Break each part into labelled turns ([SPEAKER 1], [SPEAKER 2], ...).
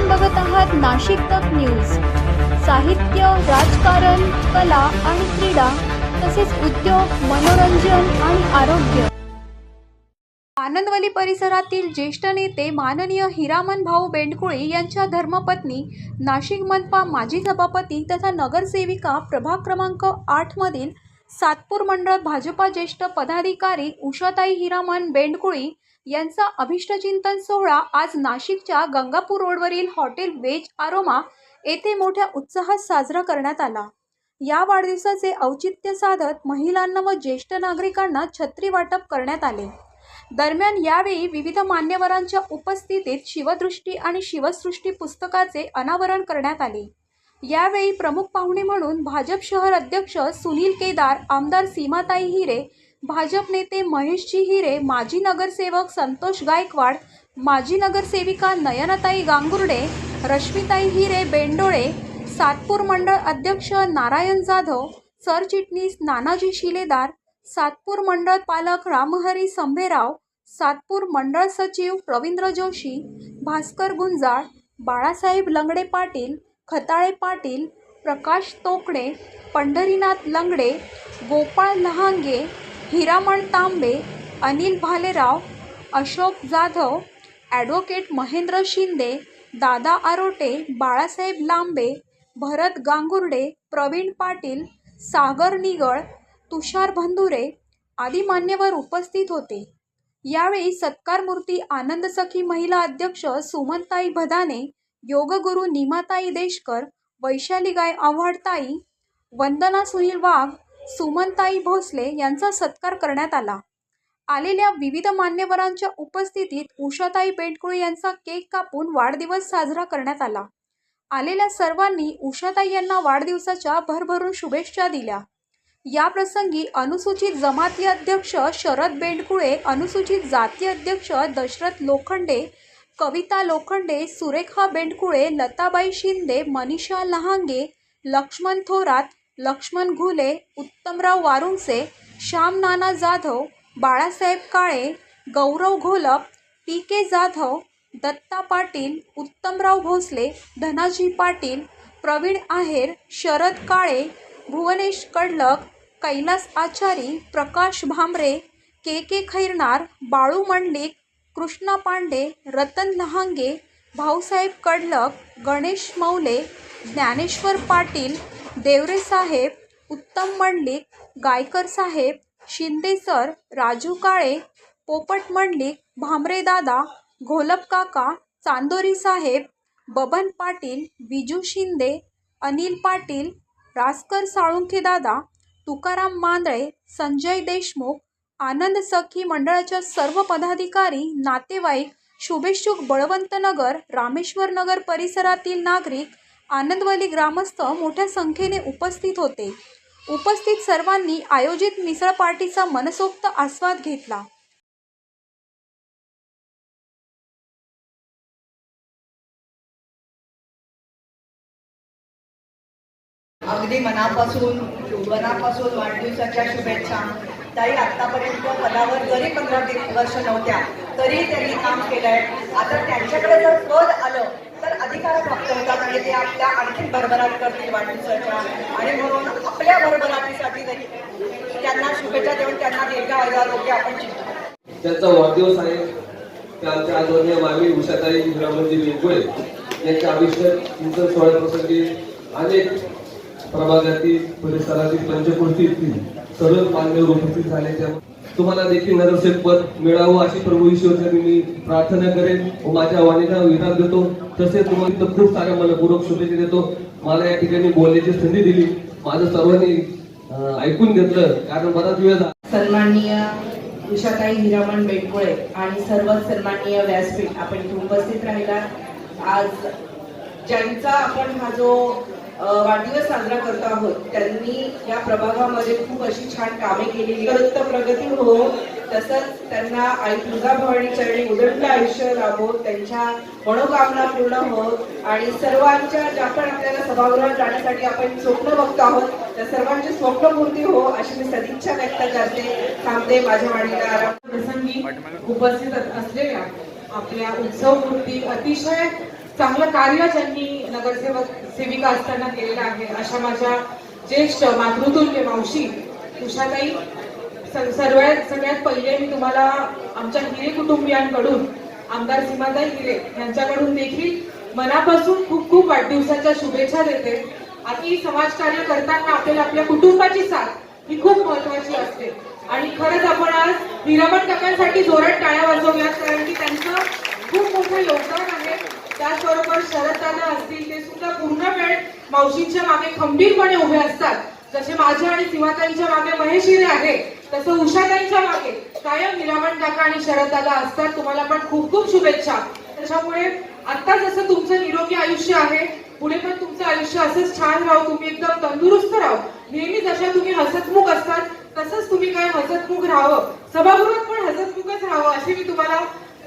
[SPEAKER 1] आपण बघत आहात नाशिक तक न्यूज. साहित्य राजकारण कला आणि क्रीडा तसेच उद्योग मनोरंजन आणि आरोग्य. आनंदवली परिसरातील ज्येष्ठ नेते माननीय हिरामन भाऊ बेंडकुळे यांच्या धर्मपत्नी नाशिक मनपा माजी सभापती तथा नगरसेविका प्रभाग क्रमांक आठमधील सातपूर मंडळ भाजपा ज्येष्ठ पदाधिकारी उषाताई हिरामन बेंडकुळी यांचा अभिष्टचिंतन सोहळा आज नाशिकच्या गंगापूर रोडवरील हॉटेल वेज आरोमा येथे मोठ्या उत्साहात साजरा करण्यात आला. या वाढदिवसाचे औचित्य साधत महिलांना व ज्येष्ठ नागरिकांना छत्री वाटप करण्यात आले. दरम्यान यावेळी विविध मान्यवरांच्या उपस्थितीत शिवदृष्टी आणि शिवसृष्टी पुस्तकाचे अनावरण करण्यात आले. यावेळी प्रमुख पाहुणे म्हणून भाजप शहर अध्यक्ष सुनील केदार आमदार सीमाताई हिरे भाजप नेते महेशजी हिरे माजी नगरसेवक संतोष गायकवाड माजी नगरसेविका नयनताई गांगुर्डे रश्मिताई हिरे बेंडोळे सातपूर मंडळ अध्यक्ष नारायण जाधव सरचिटणीस नानाजी शिलेदार सातपूर मंडळ पालक रामहरी संभेराव सातपूर मंडळ सचिव रवींद्र जोशी भास्कर गुंजाळ बाळासाहेब लंगडे पाटील खताळे पाटील प्रकाश तोकडे पंढरीनाथ लंगडे गोपाळ लहांगे हिरामण तांबे अनिल भालेराव अशोक जाधव ॲडव्होकेट महेंद्र शिंदे दादा आरोटे बाळासाहेब लांबे भरत गांगुर्डे प्रवीण पाटील सागर निगळ तुषार भंदुरे आदी मान्यवर उपस्थित होते. यावेळी सत्कारमूर्ती आनंद सखी महिला अध्यक्ष सुमनताई भदाने योगगुरू निमाताई देशकर वैशाली गाय आव्हाडताई वंदना सुनील वाघ सुमनताई भोसले यांचा सत्कार करण्यात आला. आलेल्या विविध मान्यवरांच्या उपस्थितीत उषाताई बेंडकुळे यांचा केक कापून वाढदिवस साजरा करण्यात आला. आलेल्या सर्वांनी उषाताई यांना वाढदिवसाच्या भरभरून शुभेच्छा दिल्या. या प्रसंगी अनुसूचित जमाती अध्यक्ष शरद बेंडकुळे अनुसूचित जाती अध्यक्ष दशरथ लोखंडे कविता लोखंडे सुरेखा बेंडकुळे लताबाई शिंदे मनीषा लहांगे लक्ष्मण थोरात लक्ष्मण घुले उत्तमराव वारुंगसे श्याम नाना जाधव बाळासाहेब काळे गौरव घोलप टी के जाधव दत्ता पाटील उत्तमराव भोसले धनाजी पाटील प्रवीण आहेर शरद काळे भुवनेश कडलक कैलास आचारी प्रकाश भांबरे के के खैरनार बाळू मंडलिक कृष्णा पांडे रतन लहांगे भाऊसाहेब कडलक गणेश मौले ज्ञानेश्वर पाटील देवरे साहेब उत्तम मंडलिक गायकर साहेब शिंदे सर राजू काळे पोपट मंडलिक भामरे दादा घोलप काका चांदोरी साहेब बबन पाटील विजू शिंदे अनिल पाटील रासकर साळुंखे दादा तुकाराम मांदळे संजय देशमुख आनंद सखी मंडळाच्या सर्व पदाधिकारी नातेवाईक शुभेच्छुक बळवंत नगर रामेश्वर नगर परिसरातील नागरिक आनंदवली ग्रामस्थ मोठ्या संख्येने उपस्थित होते. उपस्थित सर्वांनी आयोजित मिसळ पार्टीचा मनसोक्त आस्वाद घेतला.
[SPEAKER 2] अगदी मनापासून मनापासून वाढदिवसाच्या शुभेच्छा. त्याही आतापर्यंत पदावर जरी पंधरा वर्ष नव्हत्या तरी त्यांनी काम केलंय. आता त्यांच्याकडे जर पद आलं तर अधिकार प्राप्त होतात आणि ते आपल्या आणखी भरभराट करतील वाढदिवसाच्या. आणि म्हणून आपल्या भरभराटीसाठी तरी त्यांना शुभेच्छा देऊन त्यांना दीर्घ आरोग्य आपण चिंतू
[SPEAKER 3] त्यांचा वाढदिवस आहे. त्यांच्या आदरणीय मामी उषाताई हिरामंजी वेंगुळे यांच्या आयुष्यात चिंतन सोहळ्याप्रसंगी अनेक प्रभागातील परिसरातील पंचकृतीतील सर्व मान्य उपस्थित झाले. तुम्हाला देखील नगरसेवक पद मिळावं अशी प्रभू ईश्वरचरणी मी प्रार्थना करेन. व माझ्या वाणीला विराम देतो? तसेच तुम्हाला तर खूप साऱ्या मनपूर्वक शुभेच्छा देतो. मला या ठिकाणी बोलण्याची संधी दिली. माझं सर्वांनी ऐकून घेतलं. कारण बराच वेळ झाला.
[SPEAKER 4] सन्माननीय उषाताई हिरामण बेटकुळे आणि सर्व सन्माननीय व्यासपीठ आपण इथे उपस्थित राहिला आज ज्यांचा आपण हा जो वाढदिवस साजरा करतो आहोत. त्यांनी या प्रभागामध्ये खूप अशी छान कामे केलेली परत प्रगती हो तसंच त्यांना आई तुळजाभवानी चरणी उदंड आयुष्य लाभो त्यांच्या मनोकामना पूर्ण हो आणि सर्वांच्या ज्या पण आपल्याला सभागृहात जाण्यासाठी आपण स्वप्न बघतो आहोत त्या सर्वांची स्वप्नपूर्ती हो अशी मी सदिच्छा व्यक्त करते. थांबते माझ्या वाणीला आराम.
[SPEAKER 5] प्रसंगी उपस्थित असलेल्या आपल्या उत्सव मूर्ती अतिशय चांगलं कार्य ज्यांनी नगरसेवक सेविका असताना केलेलं आहे अशा माझ्या ज्येष्ठ मातृतुल्य मावशी उषाताई सर्वात सगळ्यात पहिले मी तुम्हाला आमच्या हिरे कुटुंबियांकडून आमदार सीमाताई हिरे यांच्याकडून देखील मनापासून खूप खूप वाढदिवसाच्या शुभेच्छा देते. आणि समाजकार्य करताना आपल्याला आपल्या कुटुंबाची साथ ही खूप महत्वाची असते. आणि खरंच आपण आज हिरामण काकांसाठी जोरात टाळ्या वाजवल्यात कारण की त्यांचं खूप मोठं योगदान आहे. त्याचबरोबर शरद दादा असतील ते सुद्धा पूर्ण वेळ मावशींच्या मागे खंबीरपणे उभे असतात. जसे माझ्या आणि सीमाताईंच्या मागे महेश हिरे आहे तसं उषाताईंच्या मागे कायम निरामण काका आणि शरद दादा असतात. तुम्हाला पण खूप खूप शुभेच्छा. त्याच्यामुळे आता जसं तुमचं निरोगी आयुष्य आहे पुढे पण तुमचं आयुष्य असंच छान राहू. तुम्ही एकदम तंदुरुस्त राहो. नेहमी जशा तुम्ही हसतमुख असतात तसंच तुम्ही काय हसतमुख राहावं. सभागृहात पण हसतमुखच राहावं अशी मी तुम्हाला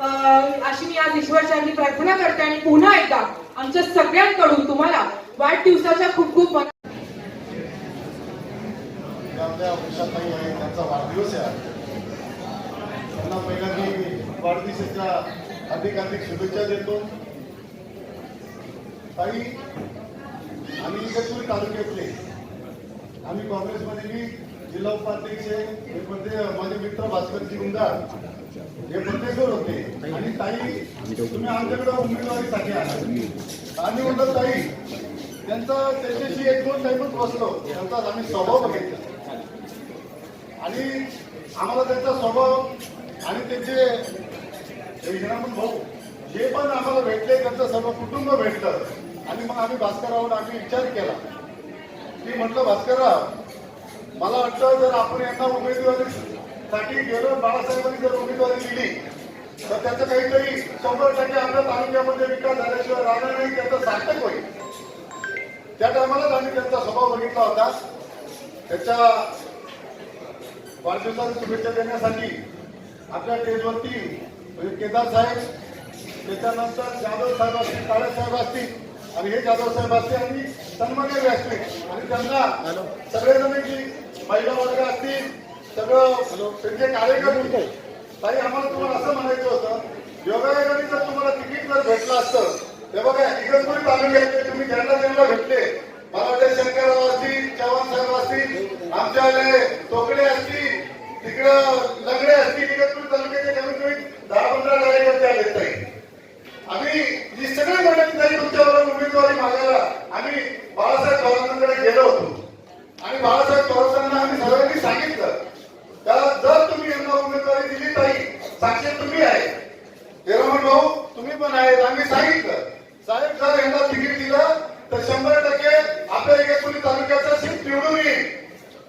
[SPEAKER 5] अशी मी आज ईश्वरचरणी प्रार्थना करते आणि पुन्हा एकदा आमच्या सगळ्यांकडून तुम्हाला वाढदिवसाच्या खूप खूप मन-
[SPEAKER 6] त्यांचा वाढदिवस आहे त्यांना पहिला मी वाढदिवसाच्या अधिक अधिक शुभेच्छा देतो. ताई आम्ही इगतपुरी तालुक्यातले. आम्ही काँग्रेसमध्ये मी जिल्हा उपाध्यक्ष आहे माझे मित्र भास्करजी गुंडार हे पद्धतशीर होते. आणि ताई तुम्ही आमच्याकडे उमेदवारीसाठी आला. आम्ही म्हणतो ताई त्यांचा त्याच्याशी एक दोन टाईमच बसलो. त्यांचा आम्ही स्वभाव बघितला. आणि आम्हाला त्यांचा स्वभाव आणि त्यांचे भाऊ जे पण आम्हाला भेटले त्यांचं सर्व कुटुंब भेटलं. आणि मग आम्ही भास्करावर आम्ही विचार केला. की म्हटलं भास्करराव मला वाटतं जर आपण यांना उमेदवारीसाठी गेलो बाळासाहेबांनी जर उमेदवारी दिली तर त्याचं काहीतरी शंभर टक्के आपल्या तालुक्यामध्ये विकास झाल्याशिवाय राहणार नाही त्याचं सार्थक होईल. त्या टायमालाच आम्ही त्यांचा स्वभाव बघितला होता. त्याच्या वाढदिवसाला शुभेच्छा देण्यासाठी आपल्या स्टेजवरती म्हणजे केदार साहेब त्याच्यानंतर जाधव साहेब असतील काळे साहेब असतील आणि हे जाधव साहेब असतील आणि सन्मान्य व्यासपीठ आणि त्यांना सगळेजण की महिला वर्ग असतील सगळं त्यांचे कार्यकर्ते. ताई आम्हाला तुम्हाला असं म्हणायचं होतं योगायोगाने जर तुम्हाला तिकीट जर भेटलं असतं ते बघा इगतपुरी तालुक्यातले तुम्ही ज्यांना ज्यांना भेटले मला ते शंकरराव असतील चव्हाण साहेब असतील आमच्या तोकडे असतील तिकडं लंगडे असतील इगतपुरी तालुक्याचे कमीत कमी दहा पंधरा कार्यकर्ते आले ताई आम्ही जी सगळी मंडळी ताई तुमच्याबरोबर उमेदवारी मागायला आम्ही बाळासाहेब थोरातांकडे गेलो होतो आणि बाळासाहेब थोरातांना आम्ही सगळ्यांनी सांगितलं का जर तुम्ही यांना उमेदवारी दिली ताई साक्षी तुम्ही आहे हिरामण भाऊ तुम्ही पण आहेत आम्ही सांगितलं साहेब जर यांना तिकीट दिलं तर शंभर टक्के आपल्या इगतपुरी तालुक्याचा सीट निवडून येईल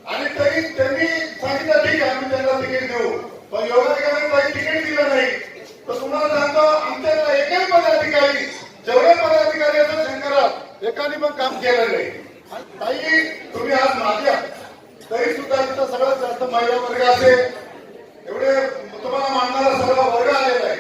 [SPEAKER 6] आणि तरी त्यांनी सांगितलं ठीक आहे आम्ही त्यांना तिकीट देऊ पण योगायोगाने काही तिकीट दिलं नाही तर तुम्हाला सांगतो आमच्या एकही पदाधिकारी जेवढे पदाधिकारी असतात शंकरात एकाने पण काम केलं नाही आणि ताई तुम्ही आज माझ्या तरी सुद्धा तिथं सगळ्यात जास्त महिला वर्ग असेल एवढे तुम्हाला मानणारा सगळा वर्ग आलेला आहे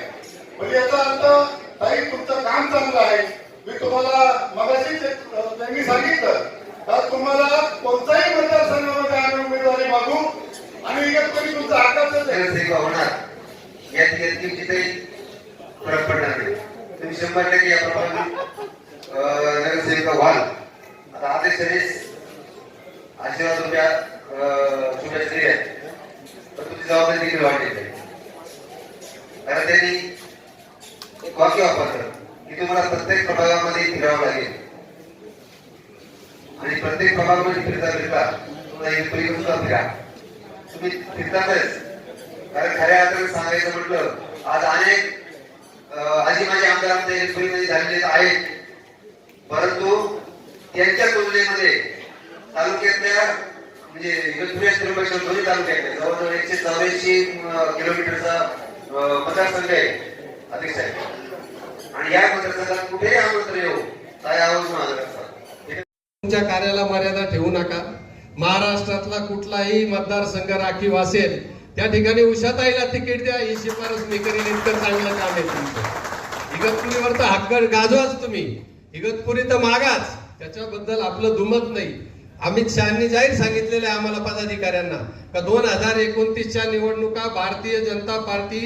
[SPEAKER 6] म्हणजे याचा अर्थ ताई तुमचं काम चांगलं आहे मी तुम्हाला मगाशीच एक, अं, त्यांनी सांगितलं का तुम्हाला कोणत्याही मतदारसंघामध्ये आम्ही उमेदवारी मागू आणि इगतपुरी तुमचं हक्काचं आहे.
[SPEAKER 7] नगरसेविका होणार यात किमतीत काही फरक पडणार नाही तुम्ही शंभर टक्के या प्रमाणे अं, नगरसेविका व्हाल आता आशीर्वाद तुमच्या अं, शुभेच्छा दिल्या तर तुमची जबाबदारी देखील वाढलेली आहे. कारण त्यांनी एक वाक्य वापरलं की तुम्हाला प्रत्येक प्रभागामध्ये फिरावं लागेल. आणि प्रत्येक प्रभागामध्ये फिरता फिरता तुम्हाला एक पलीकडे सुद्धा फिरा. तुम्ही फिरतातच. कारण खऱ्या अर्थाने सांगायचं म्हटलं आज अनेक आजी माझे आमदार आमच्या झालेले आहेत. परंतु त्यांच्या तुलनेमध्ये तालुक्यातल्या म्हणजे इगतपुरी आणि त्र्यंबकेश्वर दोन्ही तालुक्यातल्या जवळजवळ एकशे चौऱ्याऐंशी किलोमीटरचा मतदारसंघ आहे अध्यक्ष आहे. आणि या मतदारसंघात कुठेही आमंत्र येऊ काय आवाज माझा
[SPEAKER 8] तुमच्या कार्याला मर्यादा ठेवू नका. महाराष्ट्रातला कुठलाही मतदारसंघ राखीव असेल त्या ठिकाणी उषाताईला तिकीट द्या ही शिफारस मी करीन इतकं चांगलं काम आहे तुमचं. इगतपुरीवर तर हक्क गाजवाच तुम्ही. इगतपुरी तर मागाच. त्याच्याबद्दल आपलं दुमत नाही. अमित शहानी जाहीर सांगितलेलं आहे आम्हाला पदाधिकाऱ्यांना का दोन हजार एकोणतीसच्या निवडणुका भारतीय जनता पार्टी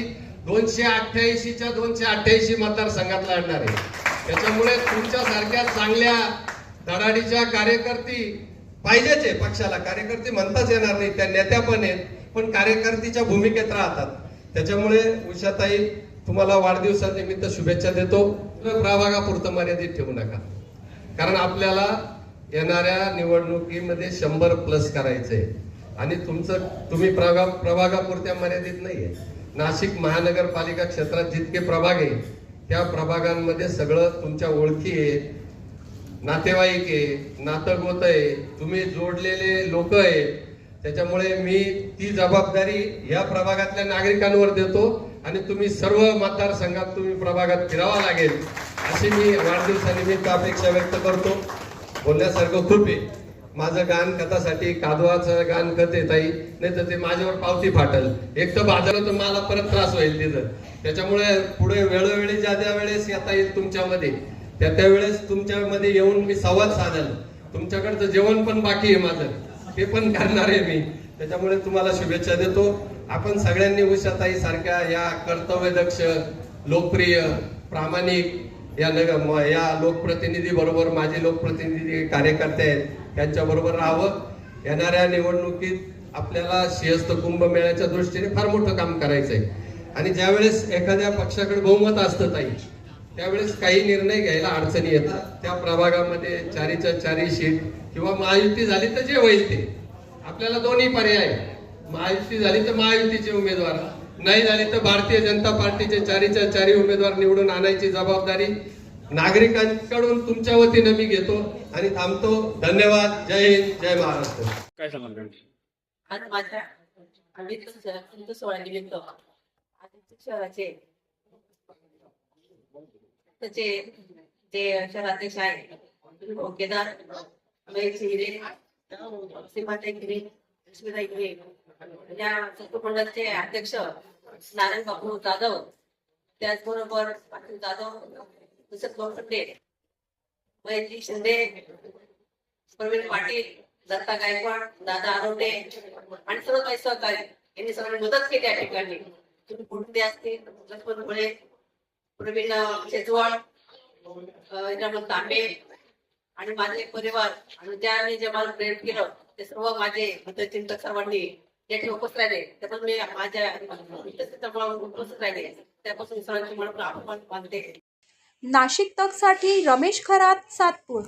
[SPEAKER 8] दोनशे अठ्ठ्याऐंशीच्या दोनशे अठ्ठ्याऐंशी मतदारसंघात लढणार आहे. त्याच्यामुळे तुमच्यासारख्या चांगल्या धडाडीच्या कार्यकर्ती पाहिजेच आहे पक्षाला. कार्यकर्ते म्हणताच येणार नाही. त्या नेत्या पण आहेत पण कार्यकर्तीच्या भूमिकेत राहतात. त्याच्यामुळे उषाताई तुम्हाला वाढदिवसानिमित्त शुभेच्छा देतो. प्रभागापुरतं मर्यादित ठेवू नका. कारण आपल्याला येणाऱ्या निवडणुकीमध्ये शंभर प्लस करायचंय. आणि तुमचं तुम्ही प्रभाग प्रभागापुरत्या मर्यादित नाहीये. नाशिक महानगरपालिका क्षेत्रात जितके प्रभाग आहे त्या प्रभागांमध्ये सगळं तुमच्या ओळखी आहे नातेवाईक आहे नातं आहे तुम्ही जोडलेले लोक आहे त्याच्यामुळे मी ती जबाबदारी या प्रभागातल्या नागरिकांवर देतो आणि तुम्ही सर्व मतदारसंघात तुम्ही प्रभागात फिरावा लागेल. अशी मी वाढदिवसानिमित्त अपेक्षा व्यक्त करतो. बोलण्यासारखं खूप आहे. माझं गान कथासाठी कादवाचं गान कथे ताई. नाही तर ते माझ्यावर पावती फाटल. एक तर बाजारात तर मला परत त्रास होईल तिथं. त्याच्यामुळे पुढे वेळोवेळी ज्या ज्या वेळेस येता येईल तुमच्यामध्ये त्या त्यावेळेस तुमच्यामध्ये येऊन मी संवाद साधल. तुमच्याकडचं जेवण पण बाकी आहे माझं. ते पण करणार आहे मी. त्याच्यामुळे तुम्हाला शुभेच्छा देतो. आपण सगळ्यांनी उषाताई सारख्या या कर्तव्यदक्ष लोकप्रिय प्रामाणिक या नग म- या लोकप्रतिनिधी बरोबर माझे लोकप्रतिनिधी कार्यकर्ते आहेत त्यांच्याबरोबर राहावं. येणाऱ्या निवडणुकीत आपल्याला सिंहस्थ कुंभमेळ्याच्या दृष्टीने फार मोठं काम करायचं आहे आणि ज्यावेळेस एखाद्या पक्षाकडे बहुमत असतं ताई त्यावेळेस काही निर्णय घ्यायला अडचणी येतात. त्या प्रभागामध्ये चारीच्या चारी सीट किंवा महायुती झाली तर जे होईल ते. आपल्याला दोन्ही पर्याय. महायुती झाली तर महायुतीचे उमेदवार. नाही झाली तर भारतीय जनता पार्टीचे चारीच्या चारी उमेदवार निवडून आणायची जबाबदारी नागरिकांकडून तुमच्या वतीनं मी घेतो आणि थांबतो. धन्यवाद. जय हिंद. जय महाराष्ट्र.
[SPEAKER 9] काय सांगाल
[SPEAKER 10] निमित्त शहराचे त्याचे जे शहराध्यक्ष आहे केदार महेश हिरे सीमाताई हिरे लक्ष्मीताई हिरे या मंडळाचे अध्यक्ष नारायण बापू जाधव त्याचबरोबर पाटील जाधव दुसरं लोखंडे महेशजी शिंदे प्रवीण पाटील दत्ता गायकवाड दादा आरोटे आणि सर्व काही सहकारी यांनी सगळ्यांनी मदत केली त्या ठिकाणी. तुम्ही कुठे असतील लक्ष्मण मुळे प्रवीण शेजवाळ इंद्रामण तांबे आणि माझे परिवार. आणि ज्याने जे मला प्रेरित केलं ते सर्व माझे हितचिंतक सर्वांनी या ठिकाणी उपस्थित राहिले त्यापासून मी माझ्या उपस्थित राहिले. त्यापासून सरांची मला आभार मानते.
[SPEAKER 1] नाशिक तकसाठी रमेश खरात सातपूर